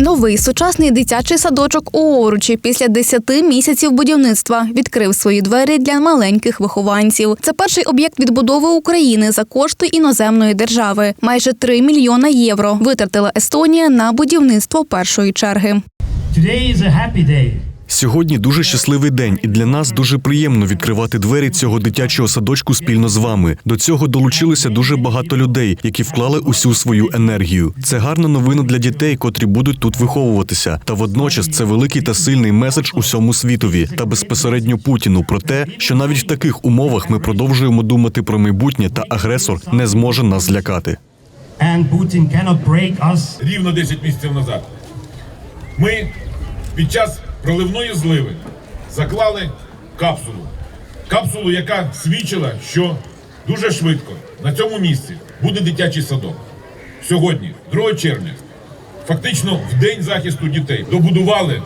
Новий сучасний дитячий садочок у Оручі після 10 місяців будівництва відкрив свої двері для маленьких вихованців. Це перший об'єкт відбудови України за кошти іноземної держави. Майже 3 мільйона євро витратила Естонія на будівництво першої черги. Today is a happy day. Сьогодні дуже щасливий день, і для нас дуже приємно відкривати двері цього дитячого садочку спільно з вами. До цього долучилося дуже багато людей, які вклали усю свою енергію. Це гарна новина для дітей, котрі будуть тут виховуватися. Та водночас це великий та сильний меседж усьому світові та безпосередньо Путіну про те, що навіть в таких умовах ми продовжуємо думати про майбутнє, та агресор не зможе нас злякати. Рівно 10 місяців назад. Ми під час проливної зливи заклали капсулу. Капсулу, яка свідчила, що дуже швидко на цьому місці буде дитячий садок. Сьогодні, 2 червня, фактично в день захисту дітей, добудували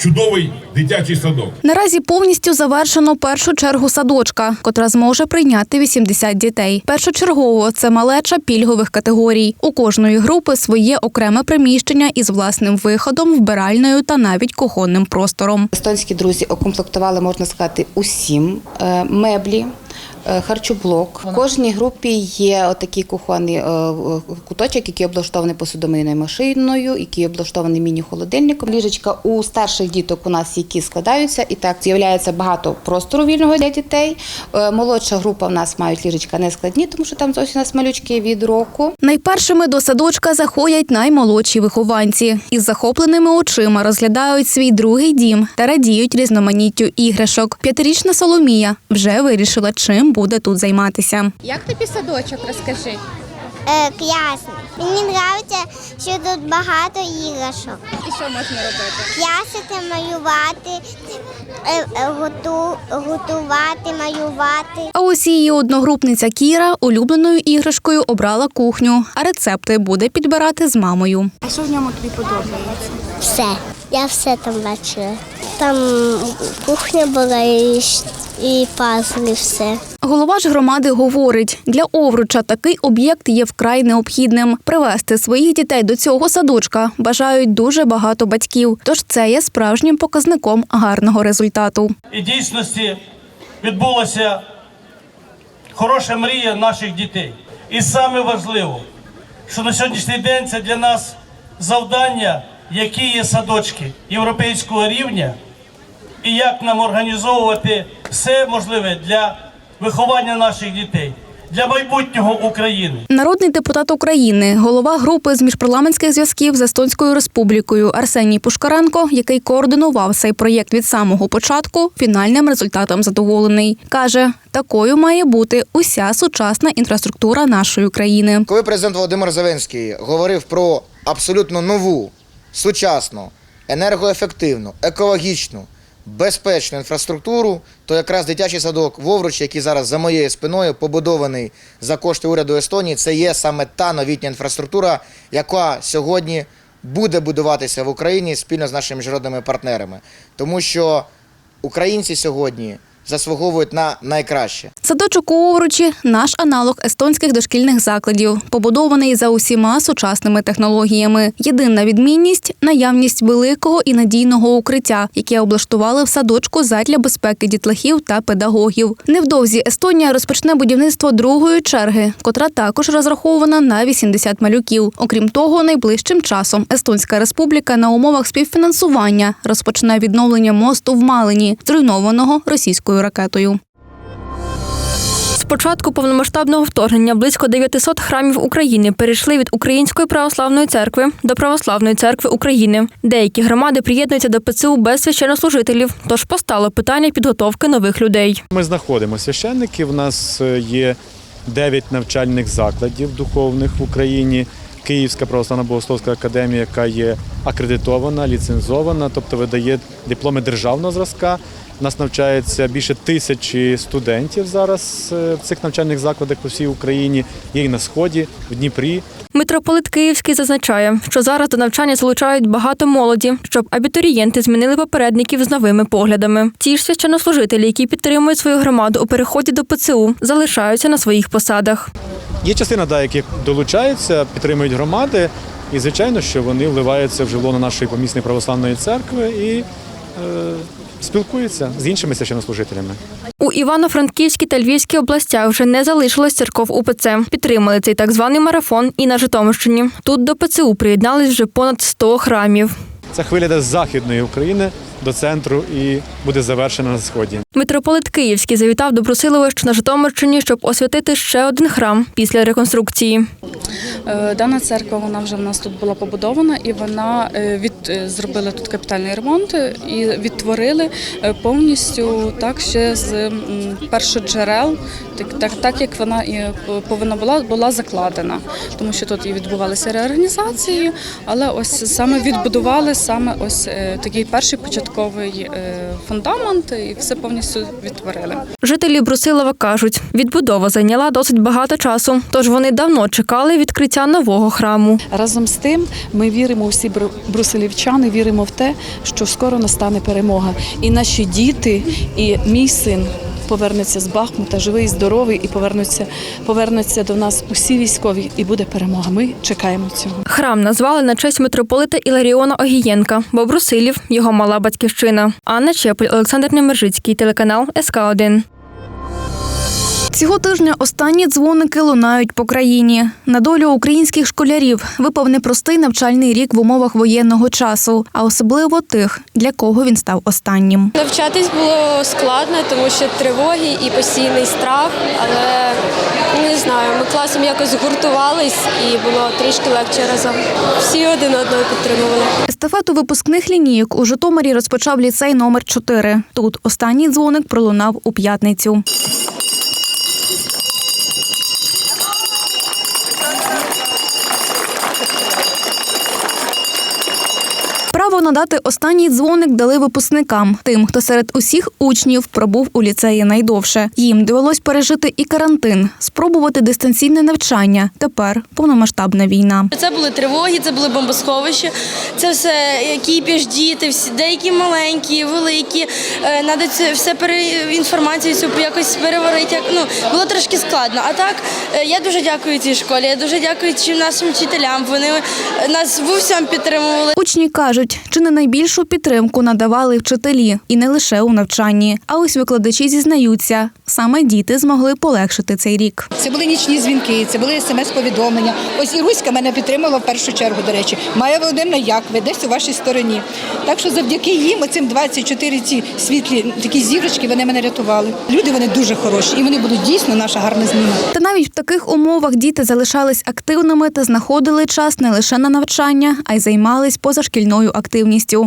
чудовий дитячий садок. Наразі повністю завершено першу чергу садочка, котра зможе прийняти 80 дітей. Першочергово це малеча пільгових категорій. У кожної групи своє окреме приміщення із власним виходом, вбиральною та навіть кухонним простором. Естонські друзі окомплектували, можна сказати, усім е, меблі. Е, Харчоблок в кожній групі є отакий кухонний е, куточок, який облаштований посудомийною машиною, який облаштований міні-холодильником. Ліжечка у старших діток у нас які складаються, і так з'являється багато простору вільного для дітей. Е, Молодша група в нас мають ліжечка не складні, тому що там зовсім у нас малючки від року. Найпершими до садочка заходять наймолодші вихованці. Із захопленими очима розглядають свій другий дім та радіють різноманіттю іграшок. П'ятирічна Соломія вже вирішила, чим буде тут займатися. Як тобі садочок, розкажи? Е, класно. Мені подобається, що тут багато іграшок. І що можна робити? П'ясити, малювати, е, е, готу, готувати, малювати. А ось її одногрупниця Кіра улюбленою іграшкою обрала кухню, а рецепти буде підбирати з мамою. А що в ньому тобі подобається? Все. Я все там бачила. Там кухня була і, і пазли, все. Голова ж громади говорить, для Овруча такий об'єкт є вкрай необхідним. Привезти своїх дітей до цього садочка бажають дуже багато батьків. Тож це є справжнім показником гарного результату. і дійсності відбулася хороша мрія наших дітей. І саме важливо, що на сьогоднішній день це для нас завдання, які є садочки європейського рівня, і як нам організовувати все можливе для виховання наших дітей, для майбутнього України. Народний депутат України, голова групи з міжпарламентських зв'язків з Естонською Республікою Арсеній Пушкаренко, який координував цей проєкт від самого початку, фінальним результатом задоволений. каже, такою має бути уся сучасна інфраструктура нашої країни. Коли президент Володимир Зеленський говорив про абсолютно нову, сучасну, енергоефективну, екологічну, безпечну інфраструктуру, то якраз дитячий садок Вовруч, який зараз за моєю спиною побудований за кошти уряду Естонії, це є саме та новітня інфраструктура, яка сьогодні буде будуватися в Україні спільно з нашими міжнародними партнерами. Тому що українці сьогодні заслуговують на найкраще. Садочок у Овручі – наш аналог естонських дошкільних закладів, побудований за усіма сучасними технологіями. Єдина відмінність – наявність великого і надійного укриття, яке облаштували в садочку задля безпеки дітлахів та педагогів. Невдовзі Естонія розпочне будівництво другої черги, котра також розрахована на 80 малюків. Окрім того, найближчим часом Естонська республіка на умовах співфінансування розпочне відновлення мосту в Малині, зруйнованого російською ракетою. Початку повномасштабного вторгнення близько 900 храмів України перейшли від Української православної церкви до Православної церкви України. Деякі громади приєднуються до ПЦУ без священнослужителів, тож постало питання підготовки нових людей. Ми знаходимо священників. У нас е, є 9 навчальних закладів духовних в Україні. Київська православна богословська академія, яка є акредитована, ліцензована, тобто видає дипломи державного зразка. У нас навчається більше тисячі студентів зараз е, в цих навчальних закладах по всій Україні. Є і на сході, в Дніпрі. Митрополит Київський зазначає, що зараз до навчання залучають багато молоді, щоб абітурієнти змінили попередників з новими поглядами. Ті ж священнослужителі, які підтримують свою громаду у переході до ПЦУ, залишаються на своїх посадах. Є частина, да, які долучаються, підтримують громади. І звичайно, що вони вливаються в жило нашої помісної православної церкви і е, спілкуються з іншими священнослужителями. У Івано-Франківській та Львівській областях вже не залишилось церков УПЦ. Підтримали цей так званий марафон і на Житомирщині. Тут до ПЦУ приєднались вже понад 100 храмів. Це хвиля де з західної України до центру і буде завершена на сході. Митрополит Київський завітав до Брусиловищ на Житомирщині, щоб освятити ще один храм після реконструкції. Е, Дана церква вона вже в нас тут була побудована, і вона е, від е, зробили тут капітальний ремонт і відтворили повністю так ще з першоджерел, так, так, так як вона і повинна була була закладена, тому що тут і відбувалися реорганізації, але ось саме відбудували саме ось такий перший початковий е, фундамент, і все повністю відтворили. Жителі Брусилова кажуть, відбудова зайняла досить багато часу, тож вони давно чекали відкриття нового храму. Разом з тим, ми віримо, всі бру- брусилівчани віримо в те, що скоро настане перемога. І наші діти, і мій син повернеться з Бахмута, живий, здоровий, і повернуться, повернуться до нас усі військові, і буде перемога. Ми чекаємо цього. Храм назвали на честь митрополита Іларіона Огієнка, бо Брусилів його мала батьківщина. Анна Чепель, Олександр Немержицький, телеканал СК 1 Цього тижня останні дзвоники лунають по країні. На долю українських школярів випав непростий навчальний рік в умовах воєнного часу, а особливо тих, для кого він став останнім. Навчатись було складно, тому що тривоги і постійний страх, але не знаю, ми класом якось згуртувались і було трішки легше разом. Всі один одного підтримували. Естафету випускних лінійок у Житомирі розпочав ліцей номер 4 Тут останній дзвоник пролунав у п'ятницю. Право надати останній дзвоник дали випускникам, тим, хто серед усіх учнів пробув у ліцеї найдовше. Їм довелось пережити і карантин, спробувати дистанційне навчання. Тепер повномасштабна війна. Це були тривоги, це були бомбосховища, це все кіпіш, діти, всі деякі маленькі, великі. Треба це все пере інформацію цю якось переварити. Як ну було трошки складно. А так е, я дуже дякую цій школі. Я дуже дякую нашим вчителям. Вони е, нас в усьому підтримували. Учні кажуть, чи не найбільшу підтримку надавали вчителі, і не лише у навчанні. А ось викладачі зізнаються, саме діти змогли полегшити цей рік. Це були нічні дзвінки, це були смс-повідомлення. Ось Іруська мене підтримала в першу чергу, до речі. Майя Володимирівна, як ви десь у вашій стороні. Так що завдяки їм, оцим 24 ці світлі такі зірочки, вони мене рятували. Люди вони дуже хороші, і вони будуть дійсно наша гарна зміна. Та навіть в таких умовах діти залишались активними та знаходили час не лише на навчання, а й займались позашкільною активністю.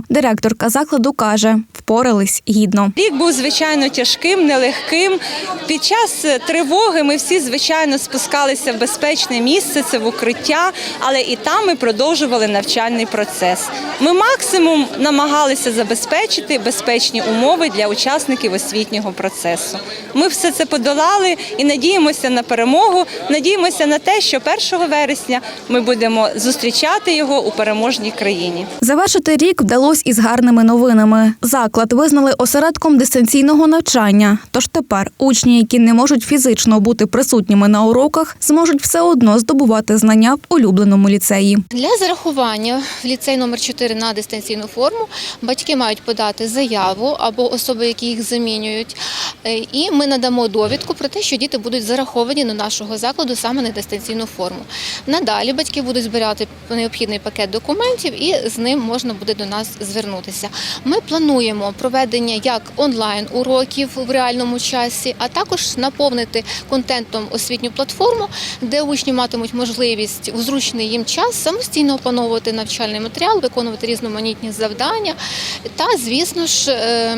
Директорка закладу каже, впорались гідно. Рік був звичайно тяжким, нелегким. Під час тривоги ми всі звичайно спускалися в безпечне місце, це в укриття, але і там ми продовжували навчальний процес. Ми максимум намагалися забезпечити безпечні умови для учасників освітнього процесу. Ми все це подолали і надіємося на перемогу. Надіємося на те, що 1 вересня ми будемо зустрічати його у переможній країні. Завершити рік вдалося із гарними новинами. Заклад визнали осередком дистанційного навчання. Тож тепер учні, які не можуть фізично бути присутніми на уроках, зможуть все одно здобувати знання в улюбленому ліцеї. Для зарахування в ліцей номер 4 на дистанційну форму батьки мають подати заяву або особи, які їх замінюють. Е, І ми надамо довідку про те, що діти будуть зараховані до нашого закладу саме на дистанційну форму. Надалі батьки будуть збирати необхідний пакет документів і з ним можна буде до нас звернутися. Ми плануємо проведення як онлайн уроків в реальному часі, а також наповнити контентом освітню платформу, де учні матимуть можливість у зручний їм час самостійно опановувати навчальний матеріал, виконувати різноманітні завдання та, звісно ж, е,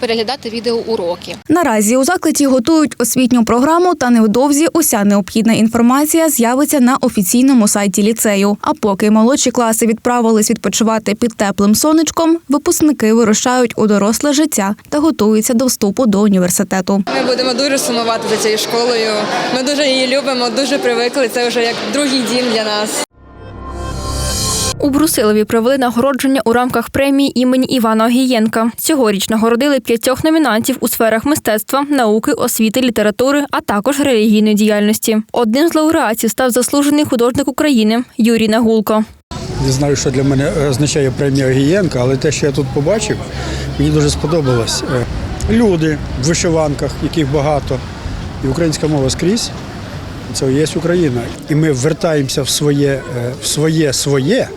переглядати відеоуроки. Наразі у закладі готують освітню програму, та невдовзі уся необхідна інформація з'явиться на офіційному сайті ліцею. А поки молодші класи відправились відпочивати під теплим сонечком, випускники вирушають у доросле життя та готуються до вступу до університету. Ми будемо дуже сумувати за цією школою. Ми дуже її любимо, дуже привикли. Це вже як другий дім для нас. У Брусилові провели нагородження у рамках премії імені Івана Огієнка. Цьогоріч нагородили п'ятьох номінантів у сферах мистецтва, науки, освіти, літератури, а також релігійної діяльності. Одним з лауреатів став заслужений художник України Юрій Нагулко. Не знаю, що для мене означає премія Огієнка, але те, що я тут побачив, мені дуже сподобалось. Е, Люди в вишиванках, яких багато, і українська мова скрізь. Це є Україна. І ми вертаємося в своє, е, в своє своє.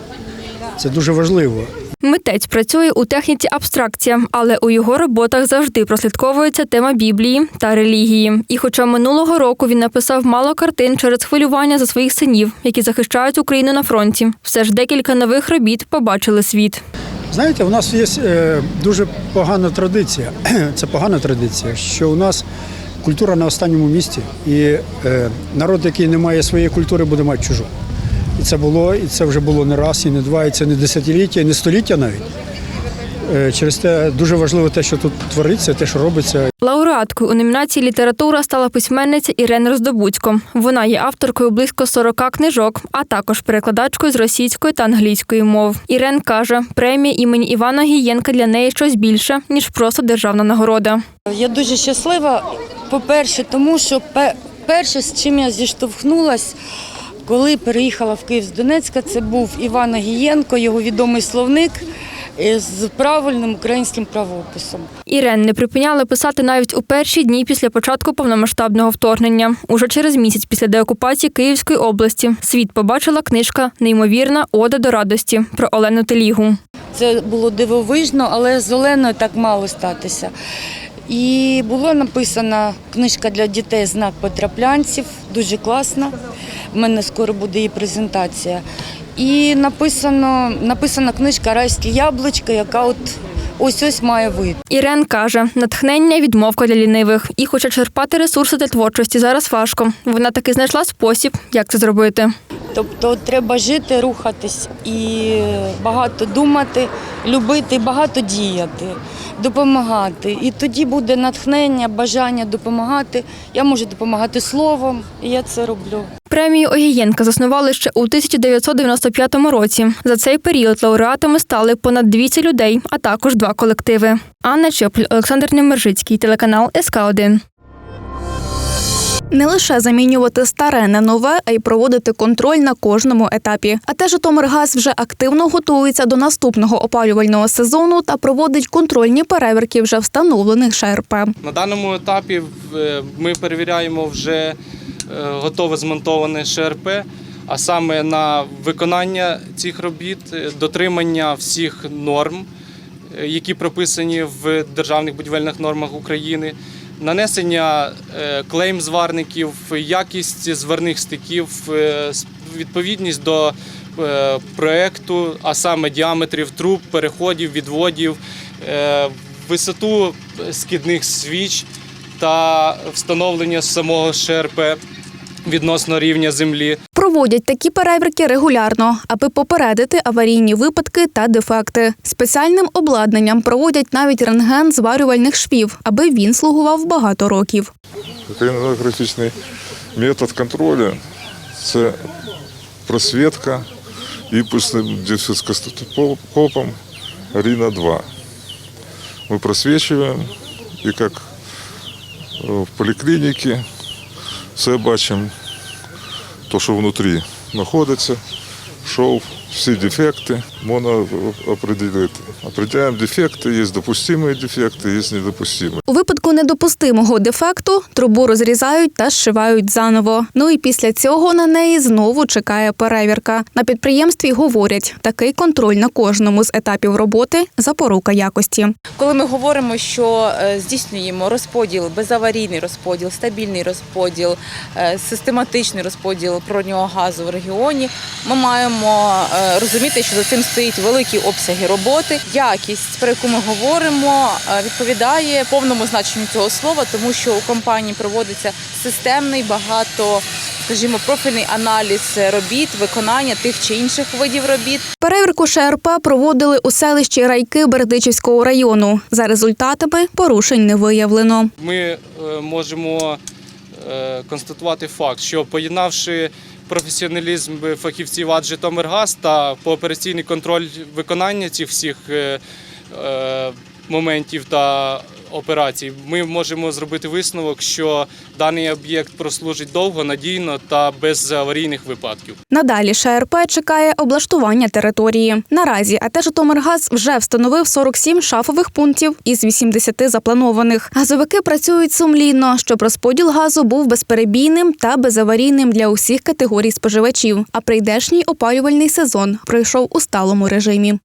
Це дуже важливо. Митець працює у техніці абстракція, але у його роботах завжди прослідковується тема Біблії та релігії. І хоча минулого року він написав мало картин через хвилювання за своїх синів, які захищають Україну на фронті, все ж декілька нових робіт побачили світ. Знаєте, у нас є е, дуже погана традиція. Це погана традиція, що у нас культура на останньому місці, і е, народ, який не має своєї культури, буде мати чужу. І це було, і це вже було не раз, і не два, і це не десятиліття, і не століття навіть. Е, Через те дуже важливо те, що тут твориться, те, що робиться. Лауреаткою у номінації Література стала письменниця Ірена Роздобудько. Вона є авторкою близько 40 книжок, а також перекладачкою з російської та англійської мов. Ірен каже, премія імені Івана Гієнка для неї щось більше ніж просто державна нагорода. Я дуже щаслива, по-перше, тому що перше, з чим я зіштовхнулася, коли переїхала в Київ з Донецька, це був Іван Агієнко, його відомий словник е, з правильним українським правописом. Ірен не припиняла писати навіть у перші дні після початку повномасштабного вторгнення. Уже через місяць після деокупації Київської області світ побачила книжка Неймовірна Ода до радості про Олену Телігу. Це було дивовижно, але з Оленою так мало статися. І була написана книжка для дітей Знак потраплянців, дуже класна. У мене скоро буде її презентація. І написано, написана книжка Райське яблучко, яка от ось ось має вийти. Ірен каже, натхнення відмовка для лінивих. І хоча черпати ресурси для творчості зараз важко, вона таки знайшла спосіб, як це зробити. Тобто треба жити, рухатись і багато думати, любити, багато діяти, допомагати. І тоді буде натхнення, бажання допомагати. Я можу допомагати словом, і я це роблю. Премію Огієнка заснували ще у 1995 році. За цей період лауреатами стали понад 200 людей, а також два колективи. Анна Чопль, Олександр Немержицький, телеканал СК 1 Не лише замінювати старе на нове, а й проводити контроль на кожному етапі. А те Житомиргаз вже активно готується до наступного опалювального сезону та проводить контрольні перевірки вже встановлених ШРП. На даному етапі е, ми перевіряємо вже готове змонтоване ШРП, а саме на виконання цих робіт, е, дотримання всіх норм, е, які прописані в державних будівельних нормах України, нанесення е, клейм зварників, якість зварних стиків, е, відповідність до е, проекту, а саме діаметрів труб, переходів, відводів, е, висоту скидних свіч та встановлення самого ШРП відносно рівня землі. Проводять такі перевірки регулярно, аби попередити аварійні випадки та дефекти. Спеціальним обладнанням проводять навіть рентген зварювальних швів, аби він слугував багато років. Кримінографічний метод контролю це просвітка імпульсним дефіскопом Ріна 2. Ми просвічуємо і як в поліклініці все бачимо, то, що внутрі знаходиться, шов, всі дефекти можна определити. Определяємо дефекти, є допустимі дефекти, є недопустимі. У випадку недопустимого дефекту трубу розрізають та зшивають заново. Ну і після цього на неї знову чекає перевірка. На підприємстві говорять, такий контроль на кожному з етапів роботи запорука якості. Коли ми говоримо, що е, здійснюємо розподіл, безаварійний розподіл, стабільний розподіл, е, систематичний розподіл природнього газу в регіоні, ми маємо е, розуміти, що за цим стоїть великі обсяги роботи. Якість, про яку ми говоримо, е, відповідає повному значенню цього слова, тому що у компанії проводиться системний багато. Скажімо, профільний аналіз робіт, виконання тих чи інших видів робіт. Перевірку ШРП проводили у селищі Райки Бердичівського району. За результатами порушень не виявлено. Ми е, можемо е, констатувати факт, що поєднавши професіоналізм фахівців АД Житомиргаз та поопераційний контроль виконання цих всіх е, е, моментів та операцій, ми можемо зробити висновок, що даний об'єкт прослужить довго, надійно та без аварійних випадків. Надалі ШРП чекає облаштування території. Наразі АТ «Житомиргаз» вже встановив 47 шафових пунктів із 80 запланованих. Газовики працюють сумлінно, щоб розподіл газу був безперебійним та безаварійним для усіх категорій споживачів. А прийдешній опалювальний сезон пройшов у сталому режимі.